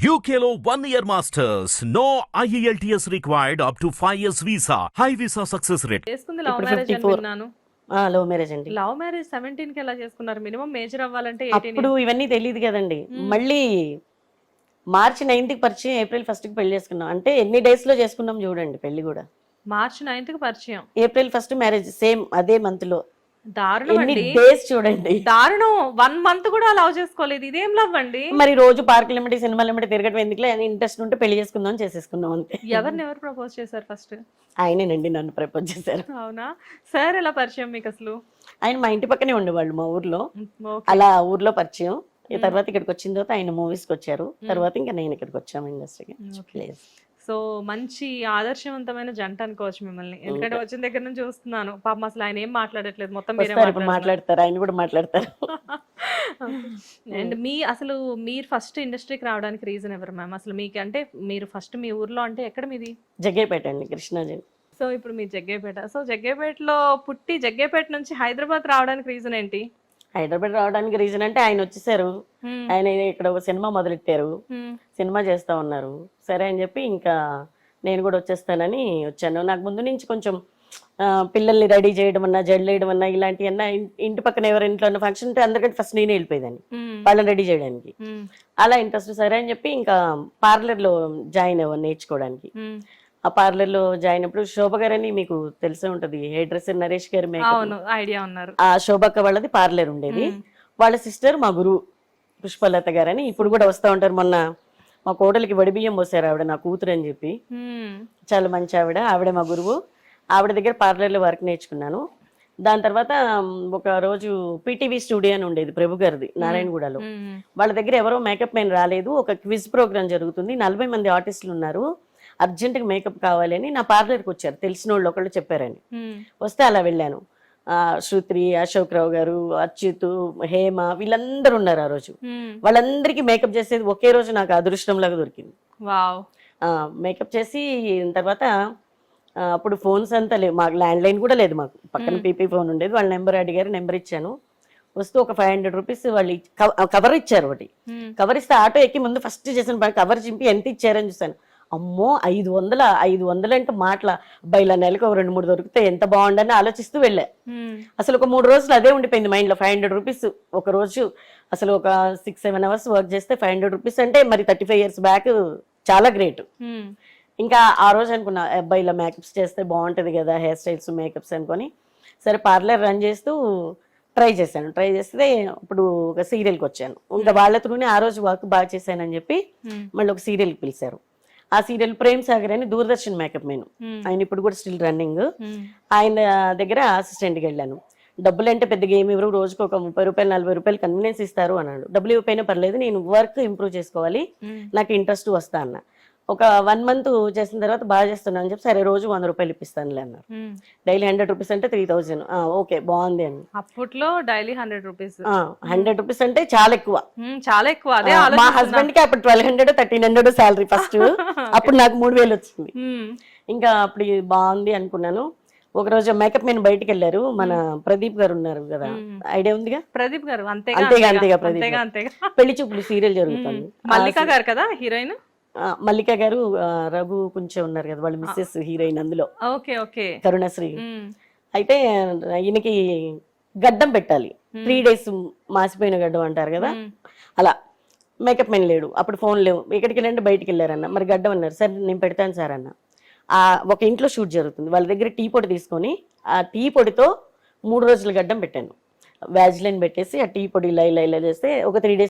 One year masters. No E IELTS required up to 5 years visa. High visa success rate. చేసుకుంది love marriage అని 54. విన్నాను love marriage అండి. Love marriage సెవెంటీన్కి ఎలా చేసుకున్నారు? మినిమం మేజర్ అవ్వాలంటే అప్పుడు ఇవన్నీ తెలియదు కదండి. మళ్ళీ మార్చి నైన్త్కి పరిచయం ఏప్రిల్ ఫస్ట్కి పెళ్ళి చేసుకున్నాం. అంటే ఎన్ని డేస్లో చేసుకున్నాం చూడండి పెళ్ళి కూడా. మార్చ్ నైన్త్కి పరిచయం. ఏప్రిల్ ఫస్ట్ మ్యారేజ్ సేమ్ అదే మంత్లో. దారుణం డేస్ చూడండి. దారుణం. వన్ మంత్ కూడా లవ్ చేసుకోలేదు. ఇదేం లవ్ అండి? మరి రోజు పార్కులు ఎమ్మటి సినిమాలు ఎమ్మటి తిరగడం ఎందుకులే? ఇంట్రెస్ట్ ఉంటే పెళ్ళి చేసుకుందాం అని చేసేసుకున్నాం అంతే. ఎవరిని ఎవరు ప్రపోజ్ చేశారు ఫస్ట్ ఆయనేనండి నన్ను ప్రపోజ్ చేశారు. అవునా? సార్ ఎలా పరిచయం మీకు అసలు? ఆయన మా ఇంటి పక్కనే ఉండేవాళ్ళు మా ఊర్లో. అలా ఊర్లో పరిచయం. తర్వాత ఇక్కడికి వచ్చిన తర్వాత ఆయన మూవీస్కి వచ్చారు. తర్వాత ఇంకా నేను ఇక్కడికి వచ్చాము ఇండస్ట్రీకి ప్లీజ్ సో మంచి ఆదర్శవంతమైన జంట అనుకోవచ్చు మిమ్మల్ని. ఎందుకంటే వచ్చిన దగ్గర నుంచి చూస్తున్నాను. పాపం అసలు ఆయన ఏం మాట్లాడట్లేదు. మొత్తం మీరే మాట్లాడతారు. ఆయన కూడా మాట్లాడతారు. అండ్ మీ అసలు మీరు ఫస్ట్ ఇండస్ట్రీకి రావడానికి రీజన్ ఎవరు మ్యామ్? అసలు మీకు అంటే మీరు ఫస్ట్ మీ ఊర్లో అంటే ఎక్కడ మీది? జగ్గేపేట అండి కృష్ణాజీ సో ఇప్పుడు మీ జగ్గేపేట. సో జగ్గేపేటలో పుట్టి జగ్గేపేట నుంచి హైదరాబాద్ రావడానికి రీజన్ ఏంటి? హైదరాబాద్ రావడానికి రీజన్ అంటే ఆయన వచ్చేసారు. ఆయన ఇక్కడ ఒక సినిమా మొదలెట్టారు. సినిమా చేస్తా ఉన్నారు సరే అని చెప్పి ఇంకా నేను కూడా వచ్చేస్తానని వచ్చాను నాకు ముందు నుంచి కొంచెం పిల్లల్ని రెడీ చేయడం అన్నా జడ్లు వేయడం అన్నా ఇలాంటివన్నా ఇంటి పక్కన ఎవరి ఇంట్లో ఫంక్షన్ ఉంటే అందరికంటే ఫస్ట్ నేనే వెళ్ళిపోయేదాన్ని. వాళ్ళని రెడీ చేయడానికి. అలా ఇంట్రెస్ట్ సరే అని చెప్పి ఇంకా పార్లర్లో జాయిన్ అవ్వను నేర్చుకోవడానికి. ఆ పార్లర్లో జాయిన్ అప్పుడు శోభ గారని మీకు తెలిసే ఉంటది. హెయిర్ డ్రెస్సర్ నరేష్ గారి అవును ఐడియా ఉన్నారు. ఆ శోభక్క వాళ్ళది పార్లర్ ఉండేది. వాళ్ళ సిస్టర్ మా గురువు పుష్పలత గారని ఇప్పుడు కూడా వస్తూ ఉంటారు. మొన్న మా కోడలికి వడిబియ్యం పోసారు ఆవిడ నా కూతురు అని చెప్పి. చాలా మంచి ఆవిడ. ఆవిడ మా గురువు. ఆవిడ దగ్గర పార్లర్లో వర్క్ నేర్చుకున్నాను. దాని తర్వాత ఒక రోజు పీటీవీ స్టూడియో అని ఉండేది ప్రభు గారిది నారాయణగూడలో. వాళ్ళ దగ్గర ఎవరో మేకప్ మెన్ రాలేదు. ఒక క్విజ్ ప్రోగ్రామ్ జరుగుతుంది. నలభై మంది ఆర్టిస్టులు ఉన్నారు. అర్జెంటుగా మేకప్ కావాలి అని నా పార్లర్కి వచ్చారు. తెలిసిన వాళ్ళు ఒకళ్ళు చెప్పారని. వస్తే అలా వెళ్ళాను. ఆ, శృతి అశోక్ రావు గారు అచ్యుత్ హేమ వీళ్ళందరూ ఉన్నారు ఆ రోజు. వాళ్ళందరికీ మేకప్ చేసేది ఒకే రోజు నాకు అదృష్టంలాగా దొరికింది. వావ్. మేకప్ చేసి తర్వాత అప్పుడు ఫోన్స్ అంతా లేవు. మాకు ల్యాండ్ లైన్ కూడా లేదు మాకు. పక్కన పీపీ ఫోన్ ఉండేది. వాళ్ళ నెంబర్ అడిగారు నెంబర్ ఇచ్చాను. వస్తూ ఒక ఫైవ్ హండ్రెడ్ రూపీస్ వాళ్ళు కవర్ ఇచ్చారు ఒకటి. కవర్ ఇస్తే ఆటో ఎక్కి ముందు ఫస్ట్ చేసిన కవర్ చింపి ఎంత ఇచ్చారని చూసాను అమ్మో ఐదు వందల ఐదు వందలు అంటే మాటల. అబ్బాయి ఇలా నెలకు ఒక రెండు మూడు దొరికితే ఎంత బాగుండని ఆలోచిస్తూ వెళ్ళా. అసలు ఒక మూడు రోజులు అదే ఉండిపోయింది మైండ్లో ఫైవ్ హండ్రెడ్ రూపీస్ ఒక రోజు. అసలు ఒక సిక్స్ సెవెన్ అవర్స్ వర్క్ చేస్తే ఫైవ్ హండ్రెడ్ రూపీస్ అంటే మరి థర్టీ ఫైవ్ ఇయర్స్ బ్యాక్ చాలా గ్రేట్. ఇంకా ఆ రోజు అనుకున్నా అబ్బాయి ఇలా మేకప్స్ చేస్తే బాగుంటుంది కదా హెయిర్ స్టైల్స్ మేకప్స్ అనుకొని. సరే పార్లర్ రన్ చేస్తూ ట్రై చేశాను. ట్రై చేస్తే ఇప్పుడు ఒక సీరియల్కి వచ్చాను. ఇంకా వాళ్ళ త్రూనే ఆ రోజు వర్క్ బాగా చేశానని చెప్పి. మళ్ళీ ఒక సీరియల్కి పిలిచారు. ఆ సీరియల్ ప్రేమ్ సాగర్ అని దూరదర్శన్ మేకప్ మెను Hmm. ఆయన ఇప్పుడు కూడా స్టిల్ రన్నింగ్. Hmm. ఆయన దగ్గర అసిస్టెంట్కి వెళ్ళాను. డబ్బులు అంటే పెద్దగా ఏమి ఇవ్వరు. రోజుకు ఒక ముప్పై రూపాయలు నలభై రూపాయలు కన్వీనియన్స్ ఇస్తారు అన్నాడు. డబ్బులు ఇవ్వకపోయినా పర్లేదు నేను వర్క్ ఇంప్రూవ్ చేసుకోవాలి. Hmm. నాకు ఇంట్రెస్ట్ వస్తా అన్న. ఒక వన్ మంత్ చేసిన తర్వాత బాగా చేస్తున్నా అని చెప్పి సరే రోజు వంద రూపాయలు ఇప్పిస్తానులే అన్నారు. డైలీ హండ్రెడ్ రూపీస్ అంటే త్రీ థౌజండ్ ఓకే బాగుంది అని అప్పట్లో daily hundred rupees. Hundred rupees అంటే చాలా ఎక్కువ. చాలా ఎక్కువ. అదే మా. హస్బెండ్కి అప్పుడు twelve hundred thirteen hundred salary first అప్పుడు నాకు మూడు వేలు వచ్చింది. ఇంకా అప్పుడు బాగుంది అనుకున్నాను. ఒక రోజు మేకప్ మెన్ బయటికి వెళ్ళారు. మన ప్రదీప్ గారు ఉన్నారు కదా. ఐడియా ఉందిగా? ప్రదీప్ గారు అంతేగా అంతేగా ప్రదీప్ పెళ్ళి చూపులు సీరియల్ జరుగుతుంది మల్లిక గారు కదా హీరోయిన్? మల్లిక గారు రఘు కొంచెం ఉన్నారు కదా వాళ్ళు మిస్సెస్ హీరోయిన్ అందులో. Okay okay. కరుణశ్రీ. అయితే ఈయనకి గడ్డం పెట్టాలి. త్రీ డేస్ మాసిపోయిన గడ్డం అంటారు కదా. అలా. మేకప్ మెన్ లేడు. అప్పుడు ఫోన్ లేవు. ఎక్కడికి వెళ్ళండి బయటికి వెళ్ళారన్న. మరి గడ్డం అన్నారు. సరే నేను పెడతాను సార్ అన్న. ఆ ఒక ఇంట్లో షూట్ జరుగుతుంది. వాళ్ళ దగ్గర టీ పొడి తీసుకొని ఆ టీ పొడితో మూడు రోజుల గడ్డం పెట్టాను. వ్యాజ్లైన్ పెట్టేసి ఆ టీ పొడి ఇలా ఇలా ఇలా చేస్తే ఒక త్రీ డేస్